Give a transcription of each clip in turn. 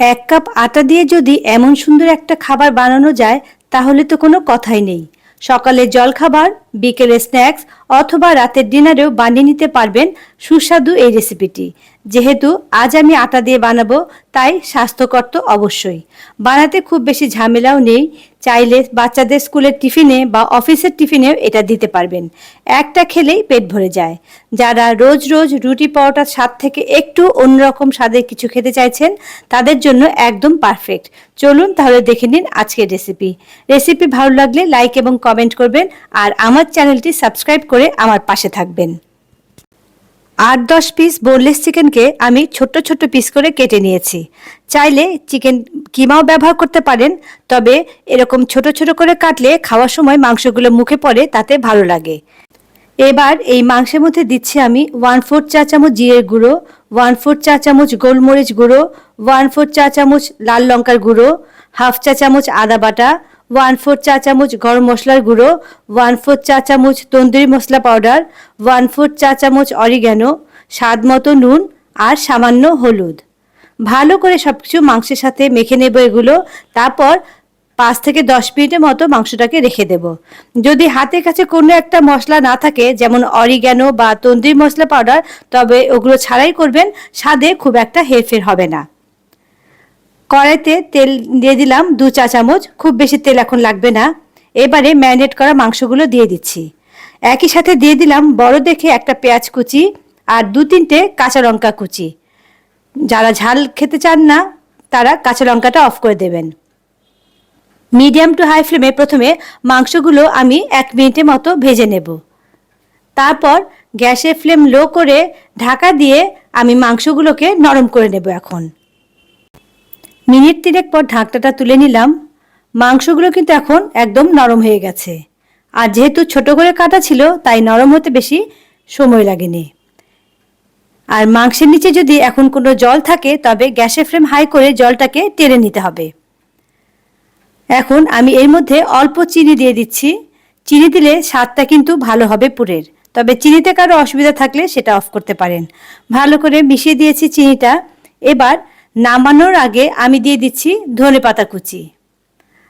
এক কাপ আটা দিয়ে যদি এমন সুন্দর একটা খাবার বানানো যায়, তাহলে তো কোনো কথাই নেই। সকালের জলখাবার বিকেলে স্ন্যাক্স অথবা রাতের ডিনারেও বানিয়ে নিতে পারবেন সুস্বাদু এই রেসিপিটি। যেহেতু আজ আমি আটা দিয়ে বানাবো, তাই স্বাস্থ্যকর তো অবশ্যই। বানাতে খুব বেশি ঝামেলাও নেই, চাইলে বাচ্চাদের স্কুলের টিফিনে বা অফিসের টিফিনেও এটা দিতে পারবেন। একটা খেলেই পেট ভরে যায়। যারা রোজ রোজ রুটি পরোটার স্বাদ থেকে একটু অন্যরকম স্বাদের কিছু খেতে চাইছেন, তাদের জন্য একদম পারফেক্ট। চলুন তাহলে দেখে নিন আজকের রেসিপি। রেসিপি ভালো লাগলে লাইক এবং কমেন্ট করবেন, আর আমার চ্যানেলটি সাবস্ক্রাইব করে আমার পাশে থাকবেন। আট দশ পিস বোনলেস চিকেনকে আমি ছোট্ট ছোট্ট পিস করে কেটে নিয়েছি। চাইলে চিকেন কিমাও ব্যবহার করতে পারেন, তবে এরকম ছোট ছোট করে কাটলে খাওয়ার সময় মাংসগুলো মুখে পড়ে, তাতে ভালো লাগে। এবার এই মাংসের মধ্যে দিচ্ছি আমি ওয়ান ফোর চা চামচ জিরের গুঁড়ো ওয়ান ফোর চা চামচ গোলমরিচ গুঁড়ো ওয়ান ফোর চা চামচ লাল লঙ্কার গুঁড়ো হাফ চা চামচ আদা বাটা ওয়ান ফোর চা চামচ গরম মশলার গুঁড়ো ওয়ান ফোর চা চামচ tandoori masala powder one four চা চামচ অরিগ্যানো, স্বাদ মতো নুন আর সামান্য হলুদ। ভালো করে সব কিছু মাংসের সাথে মেখে নেব এগুলো, তারপর পাঁচ থেকে দশ মিনিটের মতো মাংসটাকে রেখে দেব। যদি হাতের কাছে কোনো একটা মশলা না থাকে, যেমন অরিগ্যানো বা তন্দুরি মশলা পাউডার, তবে ওগুলো ছাড়াই করবেন, স্বাদে খুব একটা হেরফের হবে না। কড়াইতে তেল দিয়ে দিলাম দু চা চামচ, খুব বেশি তেল এখন লাগবে না। এবারে ম্যারিনেট করা মাংসগুলো দিয়ে দিচ্ছি। একই সাথে দিয়ে দিলাম বড় দেখে একটা পেঁয়াজ কুচি আর দু তিনটে কাঁচা লঙ্কা কুচি। যারা ঝাল খেতে চান না, তারা কাঁচা লঙ্কাটা অফ করে দেবেন। মিডিয়াম টু হাই ফ্লেমে প্রথমে মাংসগুলো আমি এক মিনিটের মতো ভেজে নেব। তারপর গ্যাসের ফ্লেম লো করে ঢাকা দিয়ে আমি মাংসগুলোকে নরম করে নেব এখন। মিনিট তিনেক পর ঢাকনাটা তুলে নিলাম। মাংসগুলো কিন্তু এখন একদম নরম হয়ে গেছে। আর যেহেতু ছোট করে কাটা ছিল, তাই নরম হতে বেশি সময় লাগেনি। আর মাংসের নিচে যদি এখন কোনো জল থাকে, তবে গ্যাসের ফ্লেম হাই করে জলটাকে টেনে নিতে হবে। এখন আমি এর মধ্যে অল্প চিনি দিয়ে দিচ্ছি। চিনি দিলে স্বাদটা কিন্তু ভালো হবে পুরের। তবে চিনিতে কারও অসুবিধা থাকলে সেটা অফ করতে পারেন। ভালো করে মিশিয়ে দিয়েছি চিনিটা। এবার নামানোর আগে আমি দিয়ে দিচ্ছি ধনে পাতা কুচি।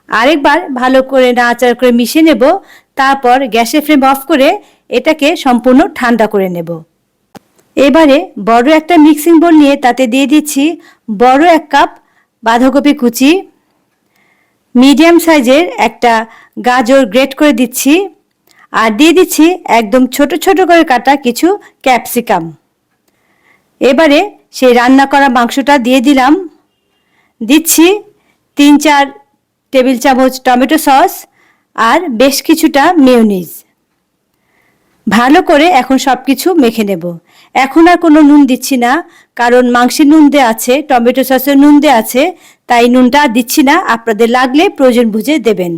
আরেকবার ভালো করে নাড়াচাড়া করে মিশিয়ে নেব, তারপর গ্যাসের ফ্লেম অফ করে এটাকে সম্পূর্ণ ঠান্ডা করে নেব। এবারে বড় একটা মিক্সিং বোল নিয়ে তাতে দিয়ে দিচ্ছি বড় এক কাপ বাঁধাকপি কুচি, মিডিয়াম সাইজের একটা গাজর গ্রেট করে দিচ্ছি, আর দিয়ে দিচ্ছি একদম ছোট ছোট করে কাটা কিছু ক্যাপসিকাম। এবারে সেই রান্না করা মাংসটা দিয়ে দিলাম। দিচ্ছি তিন, চার টেবিল চামচ টমেটো সস আর বেশ কিছুটা মেয়োনিজ। ভালো করে এখন সব কিছু মেখে নেব। এখন আর কোনো নুন দিচ্ছি না, কারণ মাংসের নুন দেওয়া আছে, টমেটো সসের নুন দেওয়া আছে, তাই নুনটা দিচ্ছি না। আপনাদের লাগলে প্রয়োজন বুঝে দেবেন।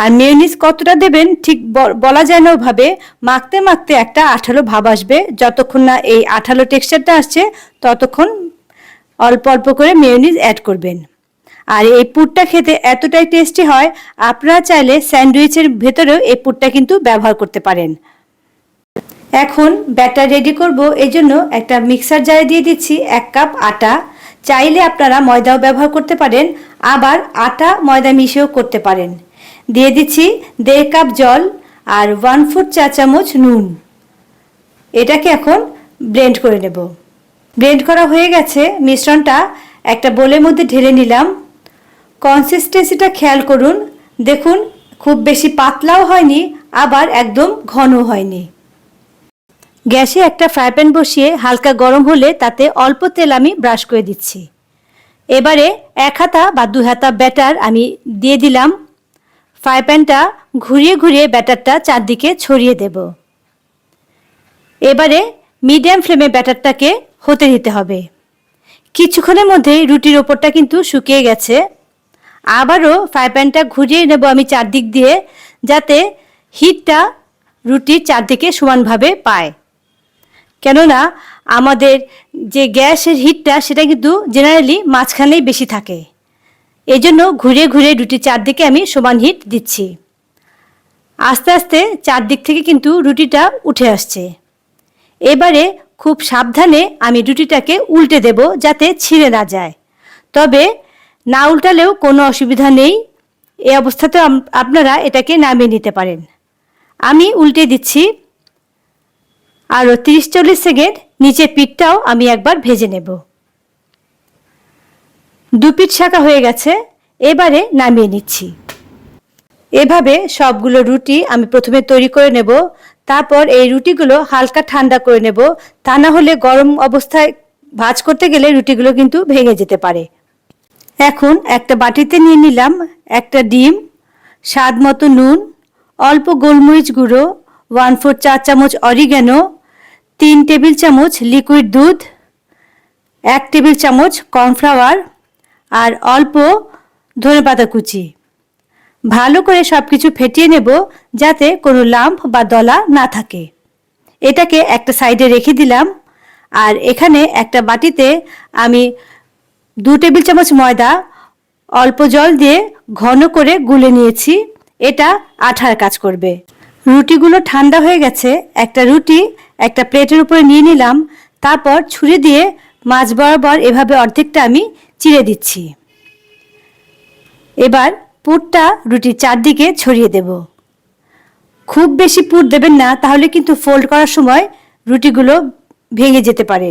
আর মেয়নিজ কতটা দেবেন ঠিক বলা যায় না ওভাবে। মাখতে মাখতে একটা আঠালো ভাব আসবে। যতক্ষণ না এই আঠালো টেক্সচারটা আসছে, ততক্ষণ অল্প অল্প করে মেয়নিজ অ্যাড করবেন। আর এই পুরটা খেতে এতটাই টেস্টি হয়, আপনারা চাইলে স্যান্ডউইচের ভেতরেও এই পুরটা কিন্তু ব্যবহার করতে পারেন। এখন ব্যাটার রেডি করব, এই জন্য একটা মিক্সার জারে দিয়ে দিচ্ছি এক কাপ আটা। চাইলে আপনারা ময়দাও ব্যবহার করতে পারেন, আবার আটা ময়দা মিশিয়েও করতে পারেন। দিয়ে দিচ্ছি দেড় কাপ জল আর ওয়ান ফুট চা চামচ নুন। এটাকে এখন ব্লেন্ড করে নেব। ব্লেন্ড করা হয়ে গেছে, মিশ্রণটা একটা বোলের মধ্যে ঢেলে নিলাম। কনসিস্টেন্সিটা খেয়াল করুন, দেখুন খুব বেশি পাতলাও হয়নি, আবার একদম ঘন হয়নি। গ্যাসে একটা ফ্রাই প্যান বসিয়ে হালকা গরম হলে তাতে অল্প তেল আমি ব্রাশ করে দিচ্ছি। এবারে এক হাতা বা দু হাতা ব্যাটার আমি দিয়ে দিলাম। ফ্রাই প্যানটা ঘুরিয়ে ঘুরিয়ে ব্যাটারটা চারদিকে ছড়িয়ে দেব। এবারে মিডিয়াম ফ্লেমে ব্যাটারটাকে হতে দিতে হবে। কিছুক্ষণের মধ্যেই রুটির ওপরটা কিন্তু শুকিয়ে গেছে। আবারও ফ্রাই প্যানটা ঘুরিয়ে নেব আমি চারদিক দিয়ে যাতে হিটটা রুটির চারদিকে সমানভাবে পায়। কেননা আমাদের যে গ্যাসের হিটটা সেটা কিন্তু জেনারেলি মাঝখানেই বেশি থাকে। এই জন্য ঘুরে ঘুরে রুটির চারদিকে আমি সমান হিট দিচ্ছি। আস্তে আস্তে চারদিক থেকে কিন্তু রুটিটা উঠে আসছে। এবারে খুব সাবধানে আমি রুটিটাকে উল্টে দেব যাতে ছিঁড়ে না যায়। তবে না উল্টালেও কোনো অসুবিধা নেই। এ অবস্থাতে আপনারা এটাকে নামিয়ে নিতে পারেন। আমি উল্টে দিচ্ছি। আরও তিরিশ চল্লিশ সেকেন্ড নিচের পিঠটাও আমি একবার ভেজে নেব। দু পিঠ শাঁকা হয়ে গেছে, এবারে নামিয়ে নিচ্ছি। এভাবে সবগুলো রুটি আমি প্রথমে তৈরি করে নেব, তারপর এই রুটিগুলো হালকা ঠান্ডা করে নেব, তা না হলে গরম অবস্থায় ভাজ করতে গেলে রুটিগুলো কিন্তু ভেঙে যেতে পারে। এখন একটা বাটিতে নিয়ে নিলাম একটা ডিম, স্বাদ মতো নুন, অল্প গোলমরিচ গুঁড়ো, ওয়ান ফোর চার চামচ অরিগ্যানো, তিন টেবিল চামচ লিকুইড দুধ, এক টেবিল চামচ কর্নফ্লাওয়ার আর অল্প ধনেপাতা কুচি ভালো করে সব কিছু ফেটিয়ে নেব যাতে কোনো লাম্প বা দলা না থাকে। এটাকে একটা সাইডে রেখে দিলাম। আর এখানে একটা বাটিতে আমি দু টেবিল চামচ ময়দা, অল্প জল দিয়ে ঘন করে গুলে নিয়েছি। এটা আঠার কাজ করবে। রুটিগুলো ঠান্ডা হয়ে গেছে। একটা রুটি একটা প্লেটের উপরে নিয়ে নিলাম। তারপর ছুরি দিয়ে মাছ বরাবর এভাবে অর্ধেকটা আমি চিড়ে দিচ্ছি। এবার পুরটা রুটির চারদিকে ছড়িয়ে দেব। খুব বেশি পুর দেবেন না, তাহলে কিন্তু ফোল্ড করার সময় রুটিগুলো ভেঙে যেতে পারে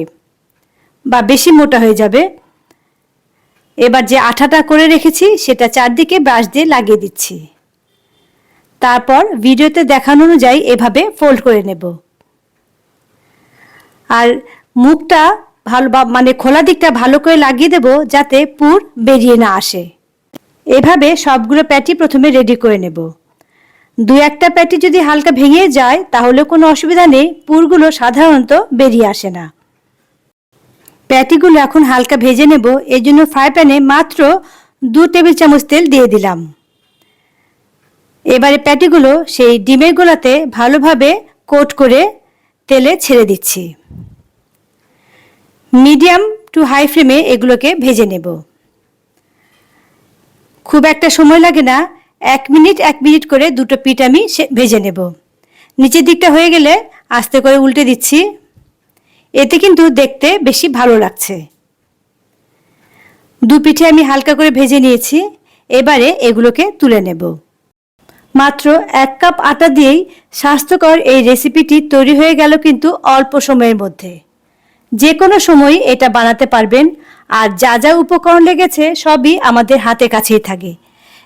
বা বেশি মোটা হয়ে যাবে। এবার যে আঠাটা করে রেখেছি, সেটা চারদিকে ব্রাশ দিয়ে লাগিয়ে দিচ্ছি। তারপর ভিডিওতে দেখানো অনুযায়ী এভাবে ফোল্ড করে নেব। আর মুখটা ভালো মানে খোলা দিকটা ভালো করে লাগিয়ে দেব যাতে পুর বেরিয়ে না আসে। এভাবে সবগুলো প্যাটি প্রথমে রেডি করে নেব। দু একটা প্যাটি যদি হালকা ভেঙে যায়, তাহলে কোনো অসুবিধা নেই, পুরগুলো সাধারণত বেরিয়ে আসে না। প্যাটিগুলো এখন হালকা ভেজে নেব এই জন্য ফ্রাই প্যানে মাত্র দু টেবিল চামচ তেল দিয়ে দিলাম। এবারে প্যাটিগুলো সেই ডিমের গোলাতে ভালোভাবে কোট করে তেলে ছেড়ে দিচ্ছি। মিডিয়াম টু হাই ফ্লেমে এগুলোকে ভেজে নেব। খুব একটা সময় লাগে না, এক মিনিট এক মিনিট করে দুটো পিঠ আমি ভেজে নেব। নিচের দিকটা হয়ে গেলে আস্তে করে উল্টে দিচ্ছি। এতে কিন্তু দেখতে বেশি ভালো লাগছে। দু পিঠে আমি হালকা করে ভেজে নিয়েছি, এবারে এগুলোকে তুলে নেব। মাত্র এক কাপ আটা দিয়েই স্বাস্থ্যকর এই রেসিপিটি তৈরি হয়ে গেল কিন্তু অল্প সময়ের মধ্যে। যে কোনো সময় এটা বানাতে পারবেন। আর যা যা উপকরণ লেগেছে সবই আমাদের হাতে কাছেই থাকে।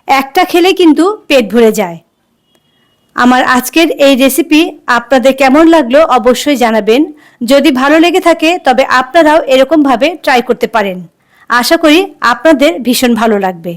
একটা খেলে কিন্তু পেট ভরে যায়। আমার আজকের এই রেসিপি আপনাদের কেমন লাগল অবশ্যই জানাবেন। যদি ভালো লেগে থাকে, তবে আপনারাও এরকমভাবে ট্রাই করতে পারেন। আশা করি আপনাদের ভীষণ ভালো লাগবে।